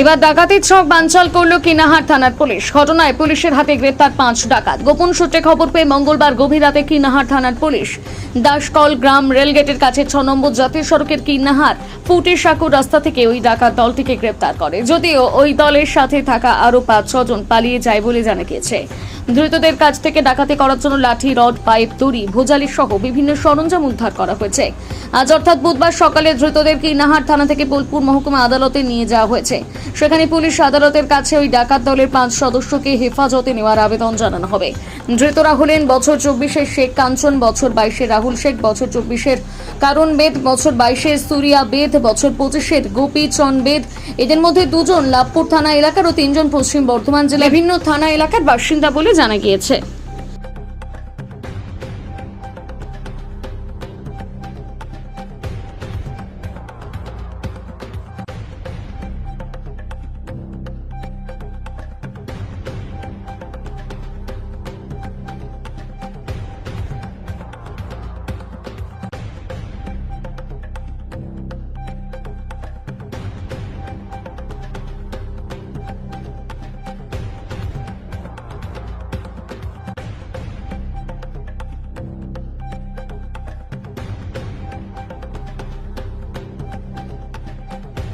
এবার ডাকাতির ছক বানচাল করল কিনাহার থানার পুলিশ। ঘটনায় পুলিশের হাতে গ্রেপ্তার পাঁচ ডাকাত। গোপন সূত্রে খবর পেয়ে মঙ্গলবার গভীর রাতে কিনাহার থানার পুলিশ। দাসকল গ্রাম রেলগেটের কাছে ছ নম্বর জাতীয় সড়কের কিনাহার ফুটি সাঁকুর রাস্তা থেকে ওই ডাকাত দলটিকে গ্রেপ্তার করে। যদিও ওই দলের সাথে থাকা আরও পাঁচ ছজন পালিয়ে যায় বলে জানা গিয়েছে। ধৃতদের কাছ থেকে ডাকাতি করার জন্য লাঠি, রড, পাইপ, দড়ি, ভোজালি সহ বিভিন্ন সরঞ্জাম উদ্ধার করা হয়েছে। আজ অর্থাৎ বুধবার সকালে ধৃতদের কিনাহার থানা থেকে বোলপুর মহকুমা আদালতে নিয়ে যাওয়া হয়েছে। সেখানে পুলিশ আদালতের কাছে ওই ডাকাত দলের পাঁচ সদস্যকে হেফাজতে নেওয়ার আবেদন জানানো হবে। ধৃতরা হলেন বছর চব্বিশের শেখ কাঞ্চন, বছর বাইশের রাহুল শেখ, বছর চব্বিশের কারণ বেদ, বছর বাইশের সুরিয়া বেদ, বছর পঁচিশের গোপী চন বেদ। এদের মধ্যে দুজন লাভপুর থানা এলাকার ও তিনজন পশ্চিম বর্ধমান জেলার। বিভিন্ন থানা এলাকার বাসিন্দা বলে জানা গিয়েছে।